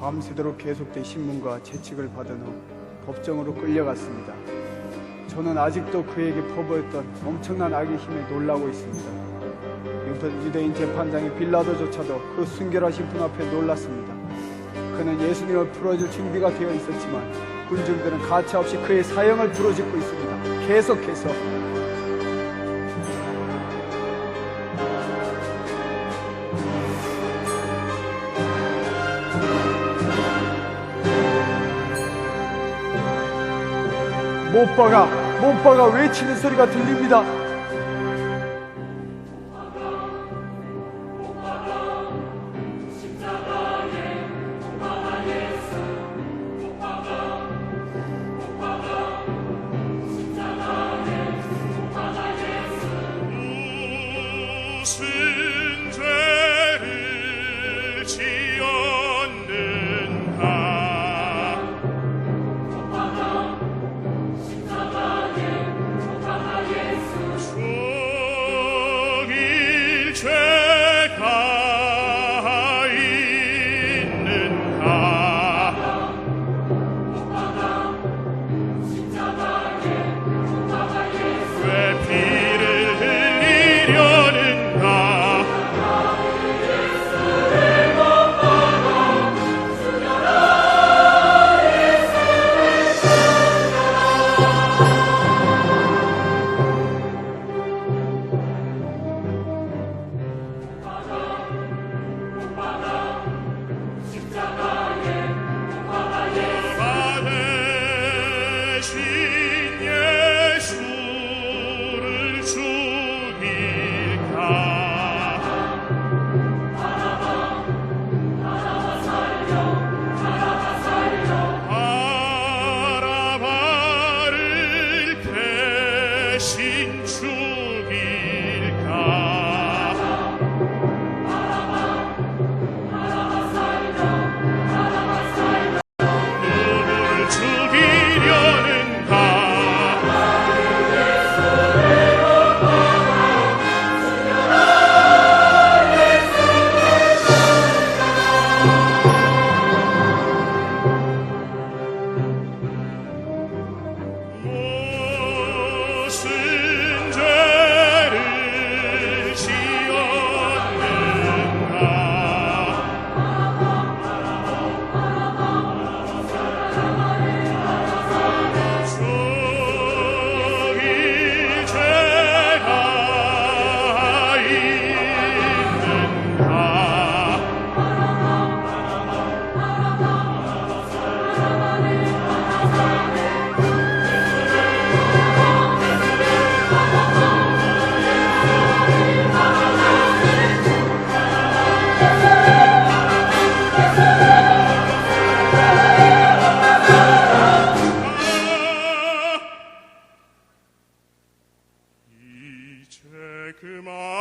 밤새도록 계속된 신문과 채찍을 받은 후 법정으로 끌려갔습니다. 저는 아직도 그에게 퍼부었던 엄청난 악의 힘에 놀라고 있습니다. 유대- 유대인 재판장인 빌라도조차도 그 순결하신 분 앞에 놀랐습니다. 그는 예수님을 풀어줄 준비가 되어 있었지만 군중들은 가차없이 그의 사형을 부르짖고 있습니다. 계속해서 못 박아, 못 박아 외치는 소리가 들립니다. Kumar.